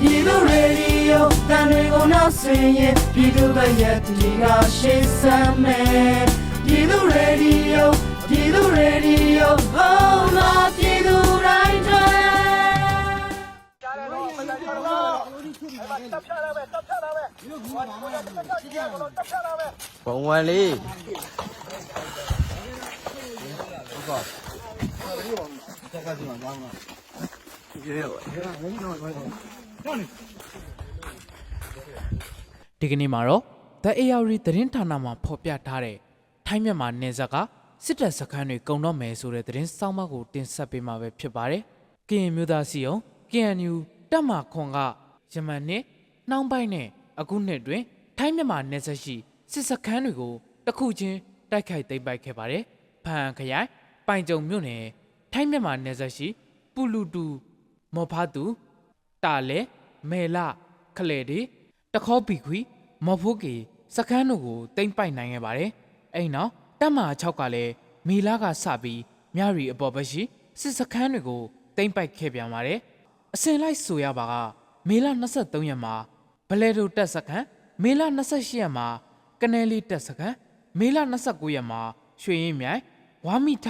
ပြည်သူရေဒီယိုတန်တွေကိုနောက်ဆင်ရင်ပြည်သူ့ရဲ့ဒီကရှေ့ဆမ်းမယ်ပြည်သူရေဒီယိုပြည်သူရေဒီယိုဟောလာပြည်သူတိုင်းတွေဘုံဝင်လေးဒီ ကနေ့မှာတော့ The ARD သတင်းဌာနမှာဖော်ပြထားတဲ့ထိုင်းမြန်မာနယ်စပ်ကစစ်တပ်စခန်းတွေကုံတော့မယ်ဆိုတဲ့သတင်းစောင်းမကိုတင်ဆက်ပေးမှာပဲဖြစ်ပါတယ်။ကရင်မျိုးသားစီယုံ KNU တပ်မခွန်ကယမန်နှစ်နှောင်းပိုင်းနဲ့အခုနှစ်တွင် ထိုင်းမြန်မာနယ်စပ်ရှိစစ်စခန်းတွေကိုတစ်ခုချင်းတိုက်ခိုက်သိမ်းပိုက်ခဲ့ပါတယ်။ဖန်ခရိုင်ပိုင်ကြုံမြို့နယ်ထိုင်းမြန်မာနယ်စပ်ရှိပူလူတူမော်ဖာတူ တာလဲမဲလခလေဒီတခေါပီခွီမော်ဖိုးကီစကန်းတို့ကိုတိမ့်ပိုက်နိုင်ခဲ့ပါတယ်။အဲ့နောက်တပ်မဟာ6ကလည်းမီလာကစပြီးမြရီအပေါ်ဘက်ရှိစစ်စကန်းတွေကိုတိမ့်ပိုက်ခဲ့ပြန်ပါတယ်။အစင်လိုက်ဆိုရပါကမေလ23ရက်မှာဘလဲတိုတက်စကန်းမေလ28ရက်မှာကနယ်လီတက်စကန်းမေလ29ရက်မှာရွှေရင်မြိုင်ဝါမိထ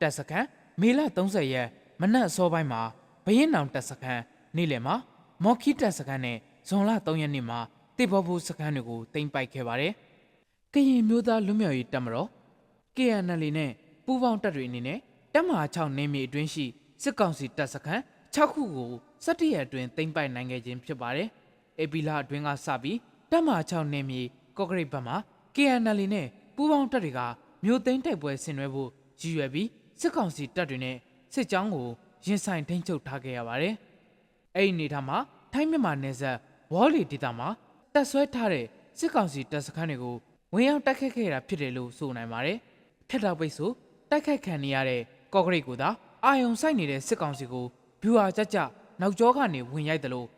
တက်စကန်းမေလ30ရက်မနက်အစောပိုင်းမှာဘရင်နောင်တက်စခန်း နေ့လယ်မှာမော်ခီတက်စခန်းနဲ့ဇွန်လ3ရက်နေ့မှာတေဘောဘူစခန်းတွေကိုတင်ပိုက်ခဲ့ပါတယ်။ကရင်မျိုးသားလူမျိုးရေးတပ်မတော် KNL နဲ့ပူးပေါင်းတပ်တွေအနေနဲ့တပ်မဟာ6နေမြေအတွင်းရှိစစ်ကောင်စီတပ်စခန်း6ခုကို17ရက်အတွင်းတင်ပိုက်နိုင်ခဲ့ခြင်းဖြစ်ပါတယ်။အေပီလာအတွင်းကစပြီးတပ်မဟာ6နေမြေကော့ကရိတ်ဘက်မှာ KNL နဲ့ပူးပေါင်းတပ်တွေကမြို့သိမ်းတိုက်ပွဲဆင်နွှဲဖို့ရည်ရွယ်ပြီးစစ်ကောင်စီတပ်တွေနဲ့စစ်ကြောင်းကိုရင်ဆိုင်ထိန်းချုပ်ထားခဲ့ရပါတယ်။ အဲ့ဒီနေထားမှာထိုင်းမြန်မာနယ်စပ်ဝေါ်လီဒေသမှာတပ်ဆွဲထားတဲ့စစ်ကောင်စီတပ်စခန်းတွေကိုဝင်ရောက်တိုက်ခတ်ခဲ့တာဖြစ်တယ်လို့ဆိုနိုင်ပါတယ်။ထက်တော့ပိတ်ဆိုတိုက်ခတ်ခံနေရတဲ့ကော့ကရိတ်ကိုသာအာယုံဆိုင်နေတဲ့စစ်ကောင်စီကိုဗျူဟာကြကြနောက်ကျောကနေဝင်ရိုက်တယ်လို့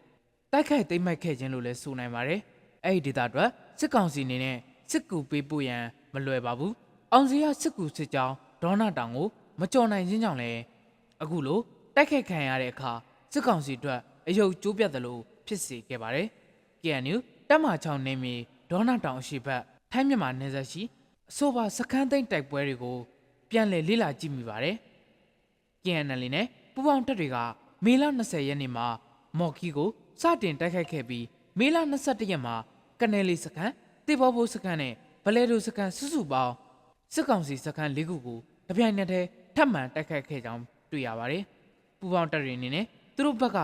တိုက်ခိုက်သိမ်းမိုက်ခဲ့ခြင်းလို့လည်းဆိုနိုင်ပါတယ်။အဲ့ဒီဒေသအတွက်စစ်ကောင်စီအနေနဲ့စစ်ကူပေးပို့ရန်မလွယ်ပါဘူး။အောင်စီရစစ်ကူစစ်ကြောင်းဒေါနာတောင်ကိုမကြော်နိုင်ခြင်းကြောင့်လည်းအခုလိုတိုက်ခိုက်ခံရတဲ့အခါ စစ်ကောင်စီအတွက်အယုတ်ကျိုးပြတ်တယ်လို့ဖြစ်စေခဲ့ပါတယ်။ KNU တပ်မ6နေမီဒေါနာတောင်အရှိဘက်ထိုင်းမြန်မာနယ်စပ်ရှိအဆိုပါစခန်းသိမ်းတိုက်ပွဲတွေကိုပြန်လည်လေ့လာကြည့်မိပါတယ်။ KNL နဲ့ပူပေါင်းတပ်တွေကမေလ20ရက်နေ့မှာမော်ကီကိုစတင်တိုက်ခိုက်ခဲ့ပြီးမေလ21ရက်မှာကနေလီစခန်းတေဘောဘိုးစခန်းနဲ့ဘလဲဒိုစခန်းစုစုပေါင်းစစ်ကောင်စီစခန်း၄ခုကိုတပြိုင်နက်တည်းထပ်မံတိုက်ခိုက်ခဲ့ကြောင်းတွေ့ရပါတယ်။ပူပေါင်းတပ်တွေအနေနဲ့ သူတို့ဘက်က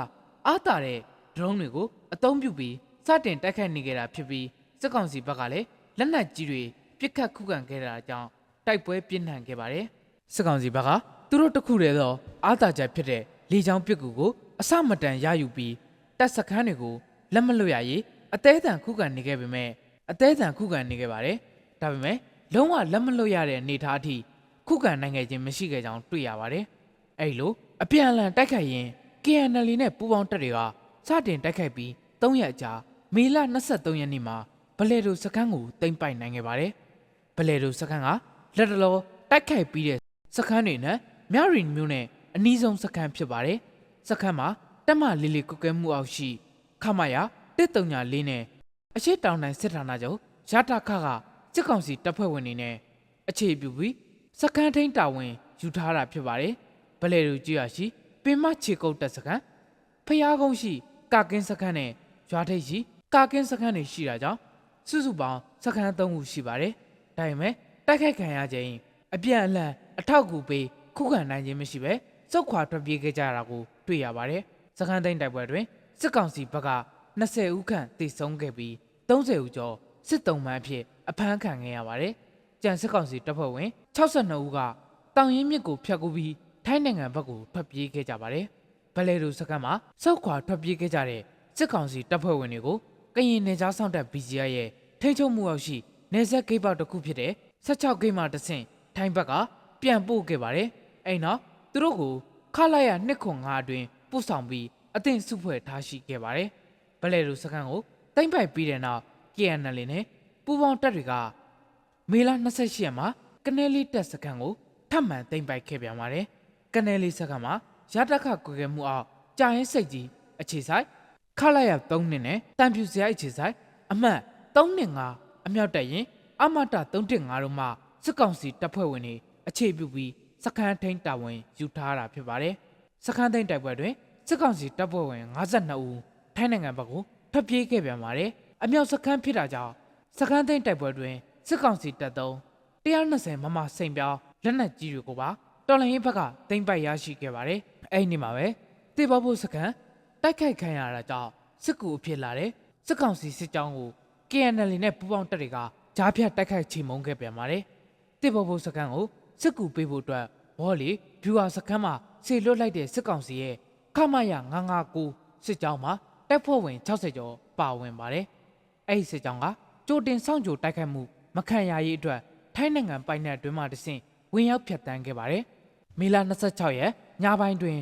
အားတာတဲ့ drone တွေကိုအသုံးပြုပြီးစတင်တိုက်ခိုက်နေကြတာဖြစ်ပြီးစစ်ကောင်စီဘက်ကလည်းလက်နက်ကြီးတွေပစ်ခတ်ခုခံခဲ့တာကြောင့်တိုက်ပွဲပြင်းထန်ခဲ့ပါတယ်။စစ်ကောင်စီဘက်ကသူတို့တခုတည်းသောအားတာချက်ဖြစ်တဲ့လေကြောင်းပစ်ကူကိုအစမတန်ရယူပြီးတပ်စခန်းတွေကိုလက်မလွတ်ရရေးအသေးအံခုခံနေခဲ့ပေမဲ့အသေးအံခုခံနေခဲ့ပါတယ်။ဒါပေမဲ့လုံးဝလက်မလွတ်ရတဲ့အနေအထားအထိခုခံနိုင်ခဲ့ခြင်းမရှိခဲ့ကြောင်းတွေ့ရပါတယ်။အဲဒီလိုအပြန်အလှန်တိုက်ခိုက်ရင် KNL နဲ့ပူးပေါင်းတပ်တွေကစတင်တိုက်ခိုက်ပြီး3ရက်အကြာမေလ23ရက်နေ့မှာဘလဲဒိုစခန်းကိုတင်ပိုက်နိုင်ခဲ့ပါတယ်။ဘလဲဒိုစခန်းကလက်တလောတိုက်ခိုက်ပြီးတဲ့စခန်းတွေနဲ့မြရီမျိုးနဲ့အနီးဆုံးစခန်းဖြစ်ပါတယ်။စခန်းမှာတက်မလီလီကုကဲမှုအောက်ရှိခမရ134နဲ့အရှိတောင်တိုင်းစစ်ဌာနချုပ်ရတာခကစစ်ကောင်စီတပ်ဖွဲ့ဝင်တွေနဲ့အခြေပြုပြီးစခန်းထိန်တာဝန်ယူထားတာဖြစ်ပါတယ်။ဘလဲဒိုကြီးရရှိ ပင်မခြေကုပ်တက်စခန်းဖျားကုန်းရှိကာကင်းစခန်းနဲ့ရွာထိပ်ရှိကာကင်းစခန်းတွေရှိတာကြောင့်စုစုပေါင်းစခန်း၃ခုရှိပါတယ်။ဒါပေမဲ့တိုက်ခိုက်ခံရခြင်းအပြန်အလှန်အထောက်အကူပေးခုခံနိုင်ခြင်းမရှိပဲစုတ်ခွာထွက်ပြေးခဲ့ကြတာကိုတွေ့ရပါတယ်။စခန်းသိမ်းတိုက်ပွဲတွင်စစ်ကောင်စီဘက်က20ဦးခန့်တိဆုံးခဲ့ပြီး30ဦးကျော်စစ်တုံးမှန်းအဖြစ်အဖမ်းခံခဲ့ရပါတယ်။ကြံစစ်ကောင်စီတပ်ဖွဲ့ဝင်62ဦးကတောင်ရင်မြစ်ကိုဖျက်ကူးပြီး ထိုင်းနိုင်ငံဘက်ကိုထွက်ပြေးခဲ့ကြပါတယ်။ဘလဲဒိုစခန်းမှာစောက်ခွာထွက်ပြေးခဲ့ကြတဲ့စစ်ကောင်စီတပ်ဖွဲ့ဝင်တွေကိုကရင်နယ်ကြားဆောင်တပ် BGI ရဲ့ထိန်းချုပ်မှုအောက်ရှိနယ်စပ်ဂိတ်ပေါက်တစ်ခုဖြစ်တဲ့16ဂိတ်မှတဆင့်ထိုင်းဘက်ကပြန်ပို့ခဲ့ပါတယ်။အဲ့နောက်သူတို့ကိုခလာရနှစ်ခွန်ငါအတွင်းပို့ဆောင်ပြီးအသင့်စုဖွဲ့ထားရှိခဲ့ပါတယ်။ဘလဲဒိုစခန်းကိုတိမ့်ပိုက်ပြီးတဲ့နောက် KNL နဲ့ပူပေါင်းတပ်တွေကမေလ28ရက်မှာကနေလီတက်စခန်းကိုထပ်မံသိမ်းပိုက်ခဲ့ပြန်ပါတယ်။ ကနေလီစခန်းမှာရတခကွယ်ခဲ့မှုအောက်ကြာရင်စိတ်ကြီးအခြေဆိုင်ခလာရ3နှစ်နဲ့တန်ဖြူစရိုက်အခြေဆိုင်အမှတ်3နှစ်5အမြောက်တက်ရင်အမတာ315တို့မှစစ်ကောင်စီတပ်ဖွဲ့ဝင်တွေအခြေပြုပြီးစခန်းထိန်တာဝန်ယူထားတာဖြစ်ပါတယ်စခန်းထိန်တိုက်ပွဲတွင်စစ်ကောင်စီတပ်ဖွဲ့ဝင်52ဦးထိုင်းနိုင်ငံဘက်ကိုထွက်ပြေးခဲ့ပြန်ပါတယ်အမြောက်စခန်းဖြစ်တာကြောင့်စခန်းထိန်တိုက်ပွဲတွင်စစ်ကောင်စီတပ်သုံး120မမစိန်ပြောင်းလက်နက်ကြီးတွေကိုပါ တော်လိုင်းရေးဘက်ကတင်ပိုက်ရရှိခဲ့ပါတယ်အဲ့ဒီမှာပဲတေဘောဖို့စခန်းတိုက်ခိုက်ခံရတာကြောင့်စစ်ကူအဖြစ်လာတဲ့စစ်ကောင်စီစစ်ကြောင်းကို KNL နဲ့ပူးပေါင်းတပ်တွေကကြားဖြတ်တိုက်ခိုက်ချေမှုန်းခဲ့ပြန်ပါတယ်တေဘောဖို့စခန်းကိုစစ်ကူပေးဖို့အတွက်ဘောလီဗျူဟာစခန်းမှာဆေလွတ်လိုက်တဲ့စစ်ကောင်စီရဲ့ခမရ959စစ်ကြောင်းမှာတပ်ဖွဲ့ဝင်60ကျော်ပါဝင်ပါတယ်အဲ့ဒီစစ်ကြောင်းကကြိုတင်စောင့်ကြိုတိုက်ခိုက်မှုမခံရရေးအတွက်ထိုင်းနိုင်ငံပိုင်နက်အတွင်းမှတဆင့် ဝင်ရောက်ဖြတ်တန်းခဲ့ပါတယ်။မေလ26ရက်ညပိုင်းတွင်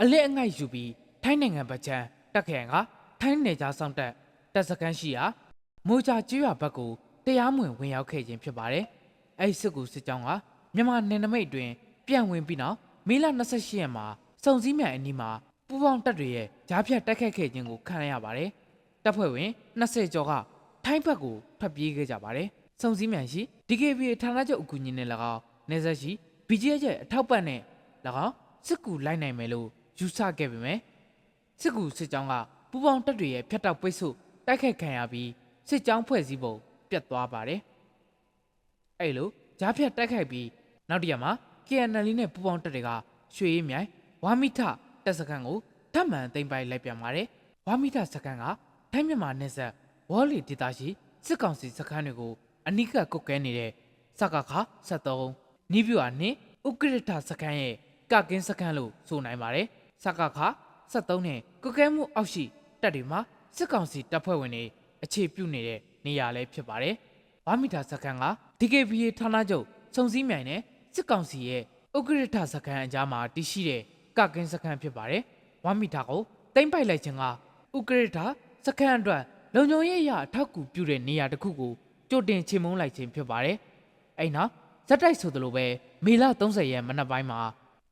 အလစ်အငိုက်ယူပြီးထိုင်းနိုင်ငံဗချမ်းတက်ခရိုင်ကထိုင်းနယ်ကြားဆောင်တက်တပ်စခန်းရှိရာမိုးကြကျွရွာဘက်ကိုတရားမဝင်ဝင်ရောက်ခဲ့ခြင်းဖြစ်ပါတယ်။အဲဒီစစ်ကူစစ်ကြောင်းကမြန်မာနယ်နိမိတ်တွင် ပြန့်ဝင်ပြီးနောက်မေလ28ရက်မှာစုံစည်းမြိုင်အနီးမှာပူပေါင်းတပ်တွေရဲ့ကြားဖြတ်တိုက်ခတ်ခဲ့ခြင်းကိုခံရပါတယ်။တပ်ဖွဲ့ဝင်20ကျော်ကထိုင်းဘက်ကိုထွက်ပြေးခဲ့ကြပါတယ်။စုံစည်းမြိုင်ရှိ DKB ဌာနချုပ်အကူအညီနဲ့၎င်း နေဆက်ရှိ BGF ရဲ့အထောက်ပံ့နဲ့၎င်းစစ်ကူလိုက်နိုင်မယ်လို့ယူဆခဲ့ပေမယ့်စစ်ကူစစ်ကြောင်းကပူပေါင်းတပ်တွေရဲ့ဖျက်တောက်ပိတ်ဆို့တိုက်ခိုက်ခံရပြီးစစ်ကြောင်းဖွဲ့စည်းပုံပြတ်သွားပါတယ်။အဲ့လိုဂျားဖြတ်တိုက်ခိုက်ပြီးနောက်တစ်ရက်မှာ KNL နဲ့ပူပေါင်းတပ်တွေကရွှေရည်မြိုင်ဝါမိထတပ်စခန်းကိုထပ်မံသိမ်းပိုက်လိုက်ပြန်ပါတယ်။ဝါမိထစခန်းကထိုင်းမြန်မာနယ်စပ်ဝေါ်လီဒေသရှိစစ်ကောင်စီစခန်းတွေကိုအနိကကုတ်ကဲနေတဲ့စကခ73 နီးပြူအားနှင့်ဥက္ကရထစခန်းရဲ့ကကင်းစခန်းလို့ဆိုနိုင်ပါတယ်။စကခ73နဲ့ကုတ်ကဲမှုအောက်ရှိတပ်တွေမှာစစ်ကောင်စီတပ်ဖွဲ့ဝင်တွေအခြေပြုနေတဲ့နေရာလည်းဖြစ်ပါတယ်။ဝါမီတာစခန်းက DKBA ဌာနချုပ်စုံစည်းမြိုင်နဲ့စစ်ကောင်စီရဲ့ဥက္ကရထစခန်းအကြားမှာတည်ရှိတဲ့ကကင်းစခန်းဖြစ်ပါတယ်။ဝါမီတာကိုတိမ့်ပိုက်လိုက်ခြင်းကဥက္ကရထစခန်းအတွက်လုံခြုံရေးအရာအထောက်အကူပြုတဲ့နေရာတစ်ခုကိုကြိုတင်ချေမှုန်းလိုက်ခြင်းဖြစ်ပါတယ်။အဲ့နောက် ဇက်တိုက်ဆိုသလိုပဲမေလ30ရက်မနက်ပိုင်းမှာ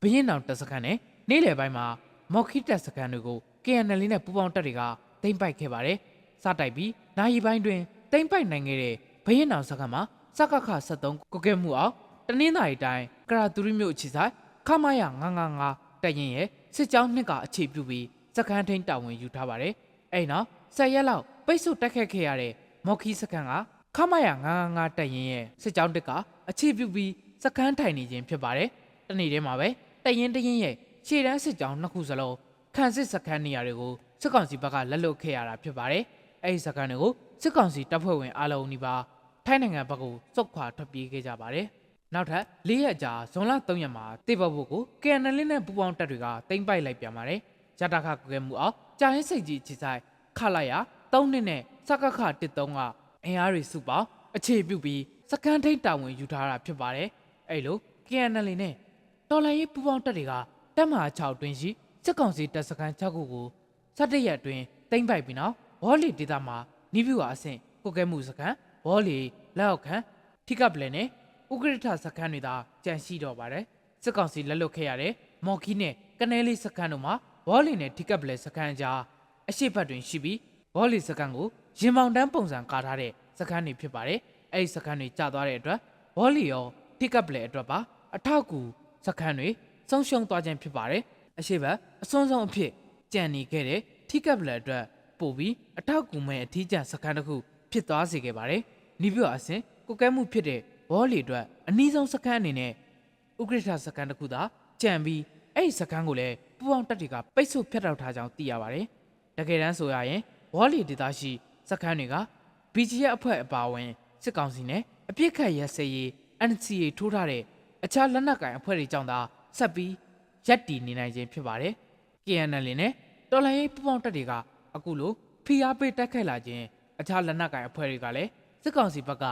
ဘရင်တောင်တပ်စခန်းနဲ့နေ့လယ်ပိုင်းမှာမော်ခိတက်စခန်းတွေကို KNL နဲ့ပူးပေါင်းတပ်တွေကတိမ့်ပိုက်ခဲ့ပါတယ်။စတိုက်ပြီးနိုင်ရီပိုင်းတွင်တိမ့်ပိုက်နိုင်ခဲ့တဲ့ဘရင်တောင်စခန်းမှာစကခ73ကိုကဲမှုအောင်တနင်္သာရီတိုင်းကရာတူရီမြို့အခြေဆိုင်ခမရ955တပ်ရင်ရဲ့စစ်ကြောင်းနှစ်ကအခြေပြုပြီးစခန်းထိန်တာဝန်ယူထားပါတယ်။အဲ့နောက်10ရက်လောက်ပိတ်ဆို့တက်ခတ်ခဲ့ရတဲ့မော်ခီစခန်းက ခမရ955တပ်ရင်ရဲ့စစ်ကြောင်းတစ်ကအခြေပြုပြီးစခန်းထိုင်နေခြင်းဖြစ်ပါတယ်။တနေ့တည်းမှာပဲတပ်ရင်တရင်ရဲ့ခြေတန်းစစ်ကြောင်းနှစ်ခုစလုံးခံစစ်စခန်းနေရာတွေကိုစစ်ကောင်စီဘက်ကလက်လွတ်ခဲ့ရတာဖြစ်ပါတယ်။အဲဒီစခန်းတွေကိုစစ်ကောင်စီတပ်ဖွဲ့ဝင်အားလုံးဒီပါထိုင်းနိုင်ငံဘက်ကိုစုခွာထွက်ပြေးခဲ့ကြပါတယ်။နောက်ထပ်၄ရက်ကြာဇွန်လ3ရက်မှာတေဘဘုတ်ကို KNL နဲ့ပူးပေါင်းတပ်တွေကတင်ပိုက်လိုက်ပြန်ပါတယ်။ရတခကွယ်မှုအောင်ကြာဟင်းစိတ်ကြီးခြေဆိုင်ခလာရ3နှစ်နဲ့စကခ13က အင်အားတွေစုပေါင်းအခြေပြုပြီးစကန်ထိတ်တာဝန်ယူထားတာဖြစ်ပါတယ်။အဲ့လို KNL နဲ့တော်လိုင်းရေးပူးပေါင်းတပ်တွေကတပ်မဟာ6တွင်ရှိစစ်ကောင်စီတပ်စခန်း6ခုကို17ရက်အတွင်းသိမ်းပိုက်ပြီးနောက်ဝေါ်လီဒေသမှာနီးဗျူဟာအဆင့်ကိုကဲမှုစခန်းဝေါ်လီလက်အောက်ခံထိကပလန်နဲ့ဥက္ကဋ္ဌစခန်းတွေသာကြန့်ရှိတော့ပါတယ်စစ်ကောင်စီလက်လွတ်ခဲ့ရတဲ့မော်ခီနဲ့ကနဲလေးစခန်းတို့မှာဝေါ်လီနဲ့ထိကပလန်စခန်းကြားအရှိတ်ဘက်တွင်ရှိပြီးဝေါ်လီစခန်းကို ရင်ပေါင်တန်းပုံစံကာထားတဲ့စခန်းတွေဖြစ်ပါတယ်အဲ့ဒီစခန်းတွေကျသွားတဲ့အတွက်ဝေါ်လီရောထိကပလန်အတွက်ပါအထောက်ကူစခန်းတွေဆုံးရှုံးသွားခြင်းဖြစ်ပါတယ်အရှိတ်ဘက်အစွန်းဆုံးအဖြစ်ကြံနေခဲ့တဲ့ထိကပ်ပလက်အတွက်ပို့ပြီးအထောက်ကူမဲ့အထီးကျန်စခန်းတစ်ခုဖြစ်သွားစေခဲ့ပါတယ်။နီးပြအဆင်ကိုကဲမှုဖြစ်တဲ့ဘောလီအတွက်အနည်းဆုံးစခန်းအနေနဲ့ဥက္ကဋ္ဌစခန်းတစ်ခုသာကြံပြီးအဲ့ဒီစခန်းကိုလည်းပူအောင်တက်တွေကပိတ်ဆို့ဖျက်တောက်ထားကြောင်းသိရပါတယ်။တကယ်တမ်းဆိုရရင်ဘောလီဒေသရှိ စခန်းတွေက BGF အဖွဲ့အပါအဝင်စစ်ကောင်စီနဲ့အပြစ်ခတ်ရစရေး NCA ထိုးထားတဲ့အခြားလက်နက်ကိုင်အဖွဲ့တွေကြောင့်သာဆက်ပြီးရပ်တည်နေနိုင်ခြင်းဖြစ်ပါတယ်။ KNL နဲ့တော်လိုင်းရေးပူပေါင်းတပ်တွေကအခုလိုဖိအားပေးတိုက်ခိုက်လာခြင်းအခြားလက်နက်ကိုင်အဖွဲ့တွေကလည်းစစ်ကောင်စီဘက်က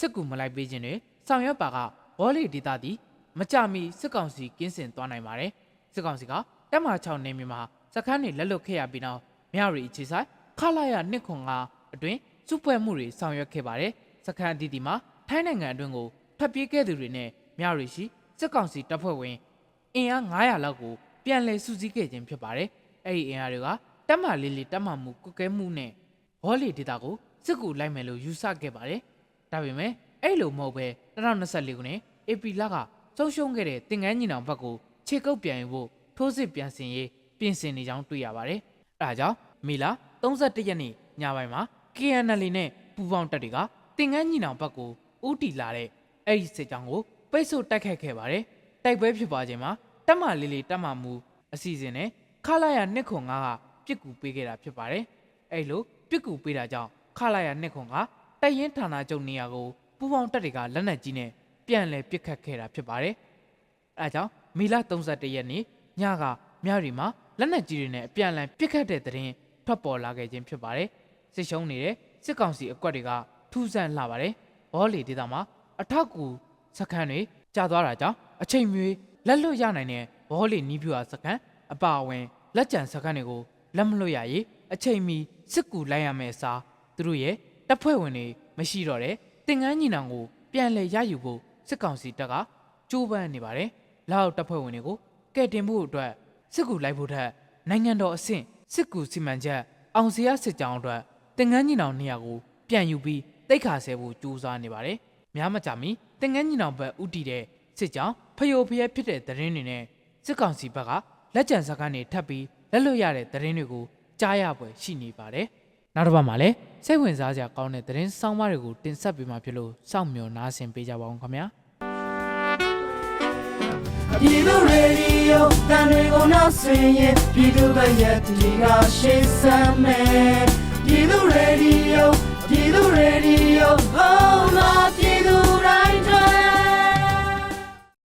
စစ်ကူမလိုက်ပေးခြင်းတွေဆောင်ရွက်ပါကဝေါ်လီဒေတာသည်မကြမီစစ်ကောင်စီကင်းစင်သွားနိုင်ပါတယ်။စစ်ကောင်စီကတက်မာ6နေမြေမှာစခန်းတွေလက်လွတ်ခဲ့ရပြီးနောက်မြရီအခြေဆိုင်ခလာရနှစ်ခွန်က အတွင်စုဖွဲ့မှုတွေဆောင်ရွက်ခဲ့ပါတယ်။စခန်းအသီးသီးမှာထိုင်းနိုင်ငံအတွင်းကိုဖျက်ပြေးခဲ့သူတွေနဲ့မြရီရှိစစ်ကောင်စီတပ်ဖွဲ့ဝင်အင်အား900လောက်ကိုပြန်လည်စုစည်းခဲ့ခြင်းဖြစ်ပါတယ်။အဲ့ဒီအင်အားတွေကတတက်မလေးလေးတက်မမှုကုကဲမှုနဲ့ဘောလီဒေတာကိုစစ်ကူလိုက်မယ်လို့ယူဆခဲ့ပါတယ်ဒါပေမဲ့အဲ့လိုမဟုတ်ပဲ2024ခုနှစ်ဧပြီလကဆုံးရှုံးခဲ့တဲ့တင်ငန်းညီနောင်ဘက်ကိုခြေကုပ်ပြန်ယူဖို့ထိုးစစ်ပြန်ဆင်ရေးပြင်ဆင်နေကြောင်းတွေ့ရပါတယ်အဲဒါကြောင့်မေလ31ရက်နေ့ညပိုင်းမှာ KNL နဲ့ပူပေါင်းတပ်တွေကတင်ငန်းညီနောင်ဘက်ကိုဥတီလာတဲ့အဲ့ဒီစစ်ကြောင်းကိုပိတ်ဆို့တိုက်ခိုက်ခဲ့ပါတယ်တိုက်ပွဲဖြစ်ပွားခြင်းမှာတက်မလေးလေးတက်မမှုအစီအစဉ်နဲ့ခလာရနှစ်ခွန်ငါကပြစ်ကူပေးခဲ့တာဖြစ်ပါတယ်အဲ့လိုပြစ်ကူပေးတာကြောင့်ခလာရနှစ်ခွန်ကတိုက်ရင်ဌာနချုပ်နေရာကိုပူပေါင်းတပ်တွေကလက်နက်ကြီးနဲ့ပြန်လည်ပစ်ခတ်ခဲ့တာဖြစ်ပါတယ်အဲဒါကြောင့်မီလ31ရက်နေ့ညကမြရီမှာလက်နက်ကြီးတွေနဲ့အပြန်အလှန်ပစ်ခတ်တဲ့တဲ့ရင်ထွက်ပေါ်လာခဲ့ခြင်းဖြစ်ပါတယ် စစ်ရှုံးနေတဲ့စစ်ကောင်စီအကွက်တွေကထူးဆန်းလာပါတယ်ဘောလီဒေသမှာအထောက်ကူစခန်းတွေကြာသွားတာကြောင့်အချိန်မီလက်လွတ်ရနိုင်တဲ့ဘောလီနီးပြူဟာစခန်းအပါအဝင်လက်ကျန်စခန်းတွေကိုလက်မလွတ်ရရေးအချိန်မီစစ်ကူလိုက်ရမယ့်အစားသူတို့ရဲ့တပ်ဖွဲ့ဝင်တွေမရှိတော့တဲ့တင်ငန်းညီနောင်ကိုပြန်လည်ရယူဖို့စစ်ကောင်စီတပ်ကကြိုးပမ်းနေပါတယ်လောက်တပ်ဖွဲ့ဝင်တွေကိုကဲတင်ဖို့အတွက်စစ်ကူလိုက်ဖို့ထက်နိုင်ငံတော်အဆင့်စစ်ကူစီမံချက်အောင်စရာစစ်ကြောင်းအတွက် တင်ငန်းညီနောင်နေရာကိုပြန်ယူပြီးတိတ်ခါဆဲဖို့ကြိုးစားနေပါတယ်များမကြမီတင်ငန်းညီနောင်ဘက်ဥတီတဲ့စစ်ကြောင်းဖျို့ဖျဲဖြစ်တဲ့သတင်းတွေနဲ့စစ်ကောင်စီဘက်ကလက်ကျန်စကားတွေထပ်ပြီးလက်လွတ်ရတဲ့သတင်းတွေကိုကြားရပွဲရှိနေပါတယ်နောက်တစ်ပတ်မှာလည်းစိတ်ဝင်စားစရာကောင်းတဲ့သတင်းစောင်းပါးတွေကိုတင်ဆက်ပေးမှာဖြစ်လို့စောင့်မျှော်နားဆင်ပေးကြပါအောင်ခင်ဗျာပြည်သူရေဒီယိုတန်တွေကိုနောက်ဆင်ရင်ပြည်သူ့ရဲ့တီကရှေ့ဆမ်းမယ် Dilu Radio, Dilu Radio, oh my.